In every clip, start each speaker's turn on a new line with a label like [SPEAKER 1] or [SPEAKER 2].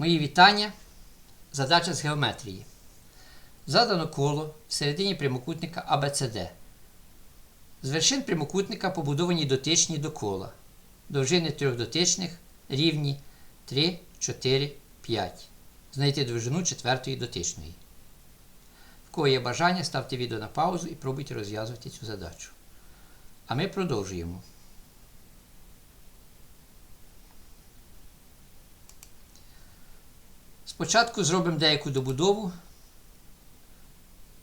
[SPEAKER 1] Мої вітання. Задача з геометрії. Задано коло в середині прямокутника ABCD. З вершин прямокутника побудовані дотичні до кола. Довжини трьох дотичних рівні 3, 4, 5. Знайти довжину четвертої дотичної. В кого є бажання, ставте відео на паузу і пробуйте розв'язувати цю задачу. А ми продовжуємо. Спочатку зробимо деяку добудову,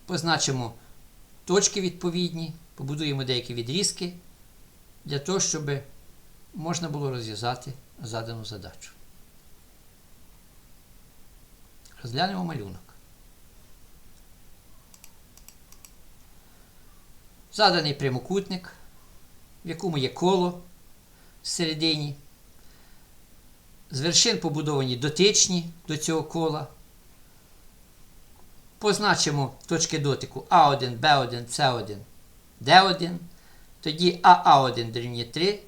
[SPEAKER 1] позначимо точки відповідні, побудуємо деякі відрізки для того, щоб можна було розв'язати задану задачу. Розглянемо малюнок. Заданий прямокутник, в якому є коло всередині. З вершин побудовані дотичні до цього кола. Позначимо точки дотику А1, Б1, С1, Д1. Тоді АА1 дорівнює 3,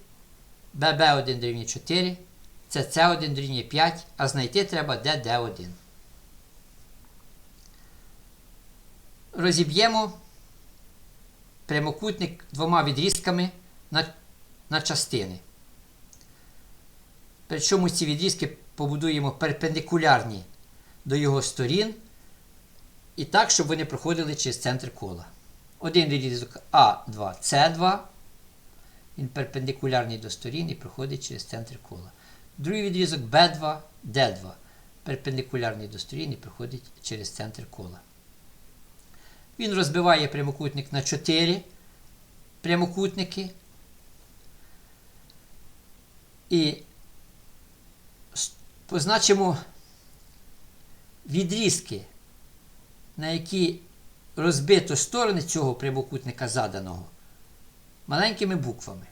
[SPEAKER 1] ББ1 дорівнює 4, СС1 дорівнює 5, а знайти треба ДД1. Розіб'ємо прямокутник двома відрізками на, на частини. Причому ці відрізки побудуємо перпендикулярні до його сторін. І так, щоб вони проходили через центр кола. Один відрізок А2, С2. Він перпендикулярний до сторін і проходить через центр кола. Другий відрізок Б2, Д2. Перпендикулярний до сторін і проходить через центр кола. Він розбиває прямокутник на 4 прямокутники. І позначимо відрізки, на які розбито сторони цього прямокутника заданого маленькими буквами.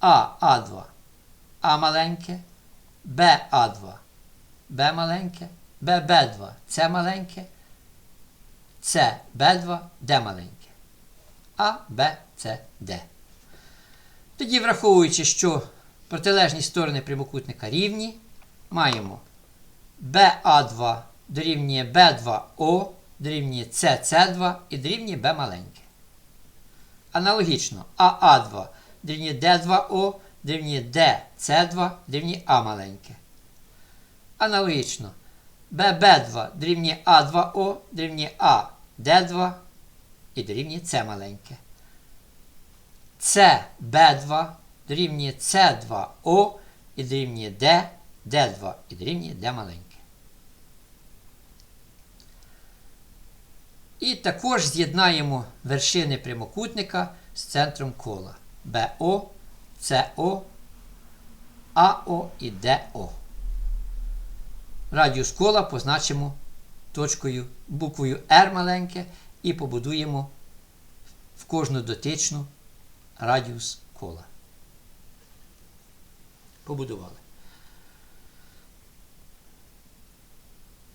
[SPEAKER 1] А А2 А маленьке, Б А2 Б маленьке, Б Б2 С маленьке, С Б2 Д маленьке. А, Б, С, Д. Тоді, враховуючи, що протилежні сторони прямокутника рівні, маємо BA2 дорівнює B2O, дорівнює CC2 і дорівнює B маленьке. Аналогічно AA2 дорівнює D2O, дорівнює DC2, дорівнює А маленьке. Аналогічно BB2 дорівнює А2O, дорівнює А D2 і дорівнює С маленьке. CB2 дорівнює С2О і дорівнює Д, Д2 і дорівнює Д маленьке. І також з'єднаємо вершини прямокутника з центром кола БО, СО, АО і ДО. Радіус кола позначимо точкою буквою R маленьке і побудуємо в кожну дотичну радіус кола. Побудували.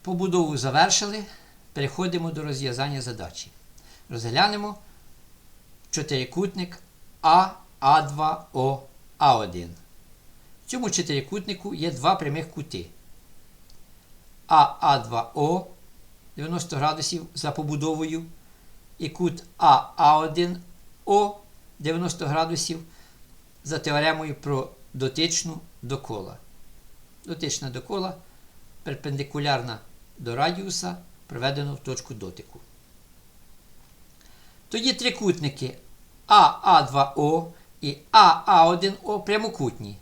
[SPEAKER 1] Побудову завершили. Переходимо до розв'язання задачі. Розглянемо чотирикутник А, А2, О, А1. В цьому чотирикутнику є два прямих кути. А, А2О 90 градусів за побудовою. І кут А, А1О 90 градусів за теоремою про дотичну до кола. Дотична до кола перпендикулярна до радіуса, приведено в точку дотику. Тоді трикутники АА2О і АА1О прямокутні.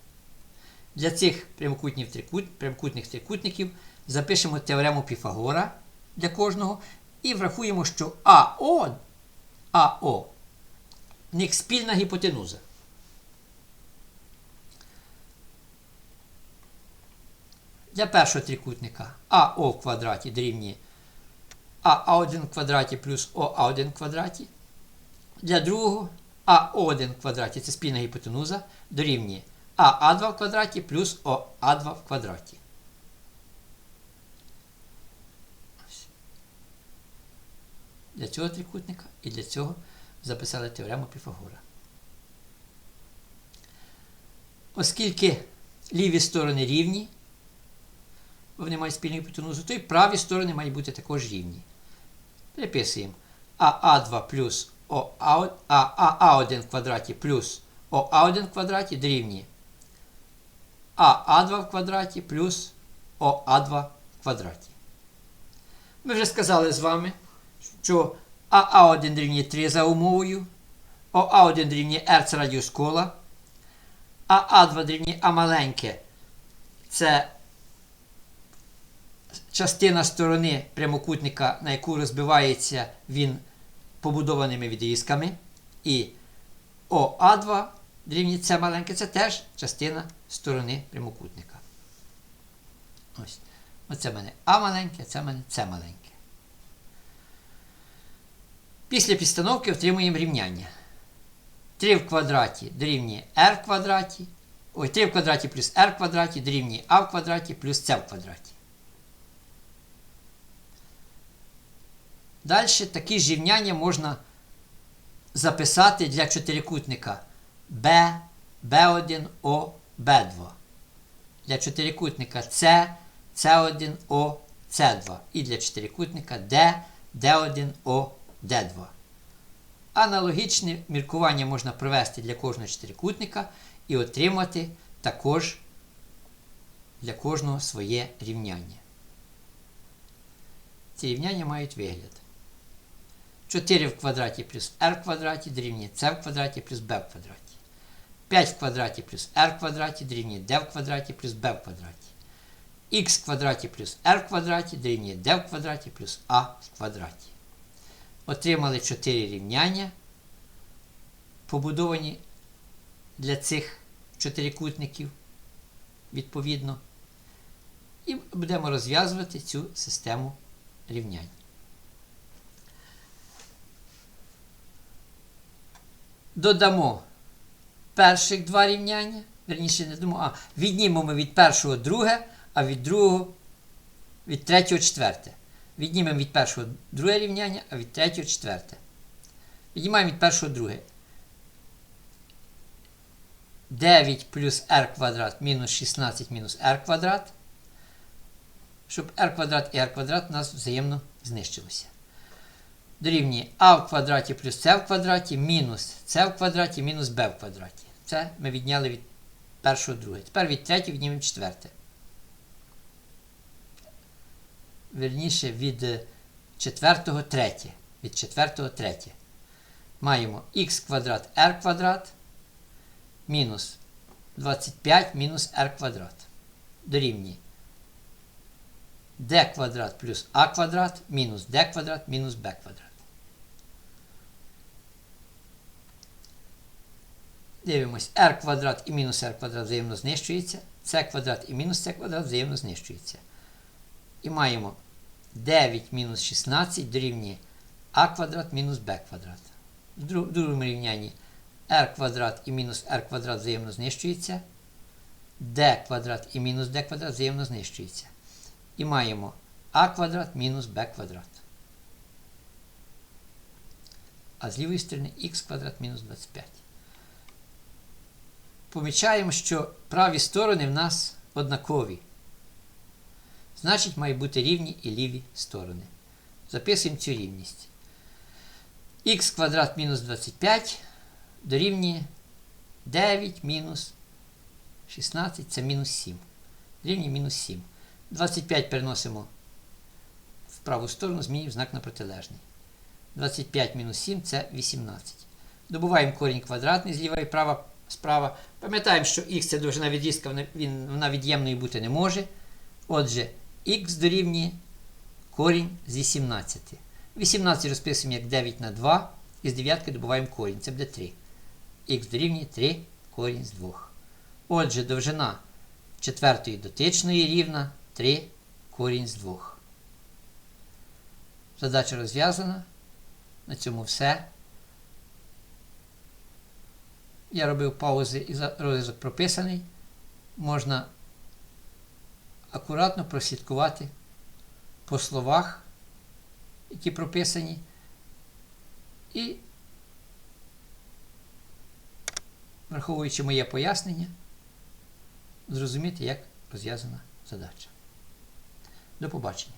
[SPEAKER 1] Для цих прямокутних, трикут, прямокутних трикутників запишемо теорему Піфагора для кожного і врахуємо, що АО, АО в них спільна гіпотенуза. Для першого трикутника АО в квадраті дорівнює АА1 в квадраті плюс ОА1 в квадраті. Для другого АО1 в квадраті це спільна гіпотенуза дорівнює АА2 в квадраті плюс ОА2 в квадраті. Для цього трикутника і для цього записали теорему Піфагора. Оскільки ліві сторони рівні, вони мають спільну гіпотенузу, то і праві сторони мають бути також рівні. Переписуємо АА2 плюс ОА, АА1 в квадраті плюс ОА1 в квадраті дорівнює АА2 в квадраті плюс ОА2 в квадраті. Ми вже сказали з вами, що АА1 дорівнює 3 за умовою, ОА1 дорівнює R це радіус кола, АА2 дорівнює А маленьке це частина сторони прямокутника, на яку розбивається він побудованими відрізками. І ОА2 дорівнює С маленьке це теж частина сторони прямокутника. Ось. Оце в мене А маленьке, це в мене С маленьке. Після підстановки отримуємо рівняння. 3 в квадраті дорівнює r в квадраті. Ой, 3 в квадраті плюс r квадраті дорівнює а в квадраті плюс c в квадраті. Далі такі ж можна записати для чотирикутника B, B1, O, B2. Для чотирикутника C, C1, O, C2. І для чотирикутника D, D1, O, D2. Аналогічне міркування можна провести для кожного чотирикутника і отримати також для кожного своє рівняння. Ці рівняння мають вигляд. 4 в квадраті плюс r в квадраті дорівнює c в квадраті плюс b в квадраті. 5 в квадраті плюс r в квадраті дорівнює d в квадраті плюс b в квадраті. x в квадраті плюс r в квадраті дорівнює d в квадраті плюс a в квадраті. Отримали 4 рівняння, побудовані для цих чотирикутників, відповідно. І будемо розв'язувати цю систему рівнянь. Додамо перших два рівняння. Верніше не додамо, а віднімемо від першого друге, а від другого від третього четверте. Віднімемо від першого друге рівняння, а від третього четверте. Віднімаємо від першого друге. 9 плюс r квадрат мінус 16 мінус r квадрат. Щоб r квадрат і r квадрат у нас взаємно знищилося. Дорівнює а в квадраті плюс c в квадраті мінус c в квадраті мінус b в квадраті. Це ми відняли від першого друге. Тепер від третього віднімемо четверте. Верніше від четвертого третє. Від четвертого третє. Маємо х квадрат r квадрат мінус 25 мінус r квадрат. Дорівнює d квадрат плюс а квадрат мінус d квадрат мінус b квадрат. Дивимось, r квадрат і мінус r квадрат взаємно знищується, c квадрат і мінус c квадрат взаємно знищується. І маємо 9 мінус 16 дорівнює а квадрат мінус b квадрат. В другому рівнянні r квадрат і мінус r квадрат взаємно знищується. d квадрат і мінус d квадрат взаємно знищується. І маємо а квадрат мінус b квадрат. А з лівої сторони х квадрат мінус 25. Помічаємо, що праві сторони в нас однакові. Значить, мають бути рівні і ліві сторони. Записуємо цю рівність. х квадрат мінус 25 дорівнює 9 мінус 16 це мінус 7. Рівні мінус 7. 25 переносимо в праву сторону, змінюємо знак на протилежний. 25 мінус 7 це 18. Добуваємо корінь квадратний зліва і права, справа. Пам'ятаємо, що х це довжина відрізка, він, вона від'ємною бути не може. Отже, х дорівнює корінь з 18. 18 розписуємо як 9 на 2. І з 9 добуваємо корінь. Це буде 3. Х дорівнює 3 корінь з 2. Отже, довжина четвертої дотичної рівна 3 корінь з 2. Задача розв'язана. На цьому все. Я робив паузи і розв'язок прописаний. Можна акуратно прослідкувати по словах, які прописані. І, враховуючи моє пояснення, зрозуміти, як розв'язана задача. До побачення.